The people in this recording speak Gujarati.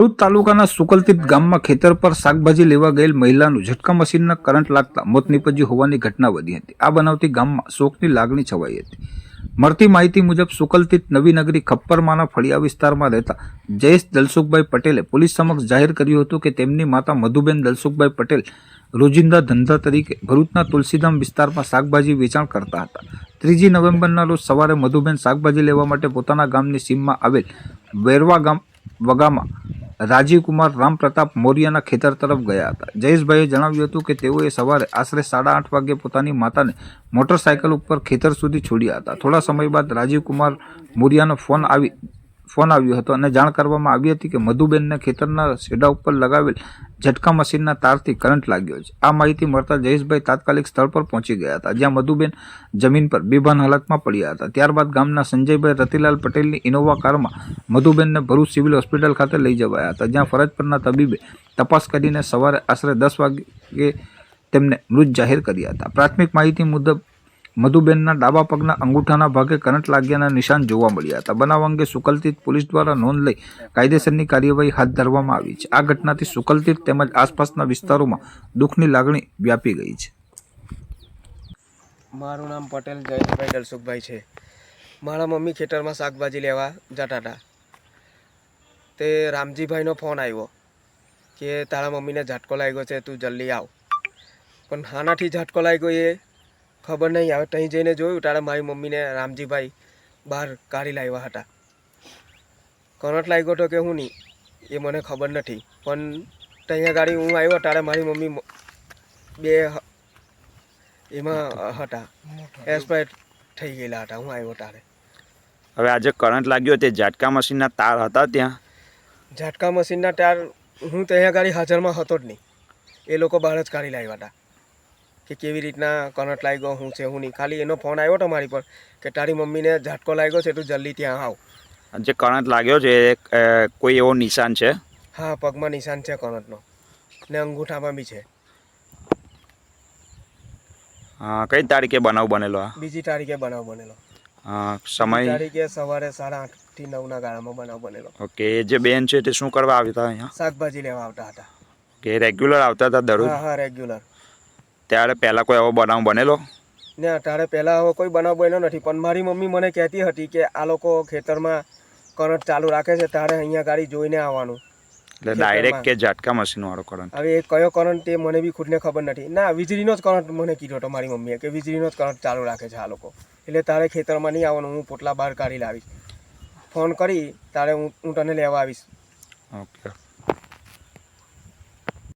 ભરૂચ તાલુકાના સુકલતીત ગામમાં ખેતર પર શાકભાજી લેવા ગયેલ મહિલાનું ઝટકા મશીનના કરંટ લાગતા મોત નીપજ્યું હોવાની ઘટના વધી હતી. આ બનાવથી ગામમાં શોકની લાગણી છવાઈ હતી. મળતી માહિતી મુજબ સુકલતીત નવીનગરી ખપ્પરમાના ફળિયા વિસ્તારમાં રહેતા જયેશ દલસુખભાઈ પટેલે પોલીસ સમક્ષ જાહેર કર્યું હતું કે તેમની માતા મધુબેન દલસુખભાઈ પટેલ રોજિંદા ધંધા તરીકે ભરૂચના તુલસીધામ વિસ્તારમાં શાકભાજી વેચાણ કરતા હતા. ત્રીજી નવેમ્બરના રોજ સવારે મધુબેન શાકભાજી લેવા માટે પોતાના ગામની સીમમાં આવેલ વેરવા ગામ વગામાં રાજીવ રામપ્રતાપ રામ પ્રતાપ મોરિયાના ખેતર તરફ ગયા હતા. જયેશભાઈએ જણાવ્યું હતું કે તેઓએ સવારે આશરે સાડા આઠ વાગે પોતાની માતાને મોટરસાયકલ ઉપર ખેતર સુધી છોડ્યા હતા. થોડા સમય બાદ રાજીવકુમાર મોરિયાનો ફોન આવી ફોન આવ્યો હતો અને જાણ કરવામાં આવી હતી કે મધુબેનને ખેતરના શેડા ઉપર લગાવેલ ઝટકા મશીનના તારથી કરંટ લાગ્યો છે. આ માહિતી મળતા જયેશભાઈ તાત્કાલિક સ્થળ પર પહોંચી ગયા હતા, જ્યાં મધુબેન જમીન પર બેભાન હાલતમાં પડ્યા હતા. ત્યારબાદ ગામના સંજયભાઈ રતિલાલ પટેલની ઇનોવા કારમાં મધુબેનને ભરૂચ સિવિલ હોસ્પિટલ ખાતે લઈ જવાયા હતા, જ્યાં ફરજ પરના તબીબે તપાસ કરીને સવારે આશરે દસ વાગે તેમને મૃત જાહેર કર્યા હતા. પ્રાથમિક માહિતી મુજબ મધુબેનના ડાબા પગના અંગૂઠાના ભાગે કરંટ લાગ્યાના નિશાન જોવા મળ્યા હતા. બનાવ અંગે સુકલતીત પોલીસ દ્વારા નોંધ લઈ કાયદેસરની કાર્યવાહી હાથ ધરવામાં આવી છે. આ ઘટનાથી સુકલતીત તેમજ આસપાસના વિસ્તારોમાં દુઃખની લાગણી વ્યાપી ગઈ છે. મારું નામ પટેલ, જયંતભાઈ દલસુખભાઈ છે. મારા મમ્મી ખેતરમાં શાકભાજી લેવા જતા હતા. તે રામજીભાઈનો ફોન આવ્યો કે તારા મમ્મીને ઝાટકો લાગ્યો છે, તું જલ્દી આવ. પણ હાનાથી ઝાટકો લાગ્યો એ ખબર નહીં આવે ત્યાં જઈને જોયું તારા મારી મમ્મીને રામજીભાઈ બહાર કાઢી લાવ્યા હતા. કરંટ લાગ્યો તો કે હું નહીં એ મને ખબર નથી. પણ ત્યાં ગાડી હું આવ્યો તારે મારી મમ્મી બે હ- એમાં હતા. એક્સપાયર થઈ ગયેલા હતા હું આવ્યો તારે. હવે આજે કરંટ લાગ્યો તે ઝાટકા મશીનના તાર હતા ત્યાં? ઝાટકા મશીનના તાર હું ત્યાં ગાડી હાજરમાં હતો જ નહીં. એ લોકો બહાર જ કાઢી લાવ્યા હતા. કે કેવી રીતના કરંટ લાગ્યો હું છે હું નહીં. ખાલી એનો ફોન આવ્યો હતો મારી પર કે તારી મમ્મીને ઝાટકો લાગ્યો છે તું જલ્દી ત્યાં આવ. જે કરંટ લાગ્યો છે એ કોઈ એવો નિશાન છે? હા પગમાં નિશાન છે કણતનો ને અંગૂઠામાં બી છે. હા કઈ તારીખે બનાવ બનેલો બીજી તારીખે બનાવ બનેલો. સમય? તારીખે સવારે સાડા આઠથી નવના ગાળામાં બનાવ બનેલો. ઓકે જે બેન છે તે શું કરવા આવતા અહીંયા? શાકભાજી લેવા આવતા હતા. કે રેગ્યુલર આવતા હતા દરરોજ? હા હા રેગ્યુલર. ત્યારે પહેલાં કોઈ એવો બનાવ બનેલો? ને તારે પહેલાં હવે કોઈ બનાવ બન્યો નથી. પણ મારી મમ્મી મને કહેતી હતી કે આ લોકો ખેતરમાં કરંટ ચાલુ રાખે છે તારે અહીંયા ગાડી જોઈને આવવાનું. એટલે ડાયરેક્ટ કે ઝાટકા મશીન વાળો કરંટ? હવે એ કયો કરંટ તે મને બી ખુદને ખબર નથી. ના વીજળીનો જ કરંટ મને કીધો હતો મારી મમ્મીએ કે વીજળીનો જ કરંટ ચાલુ રાખે છે આ લોકો. એટલે તારે ખેતરમાં નહીં આવવાનું હું પોટલા બહાર કાઢી લાવીશ. ફોન કરી તારે હું હું તને લેવા આવીશ. ઓકે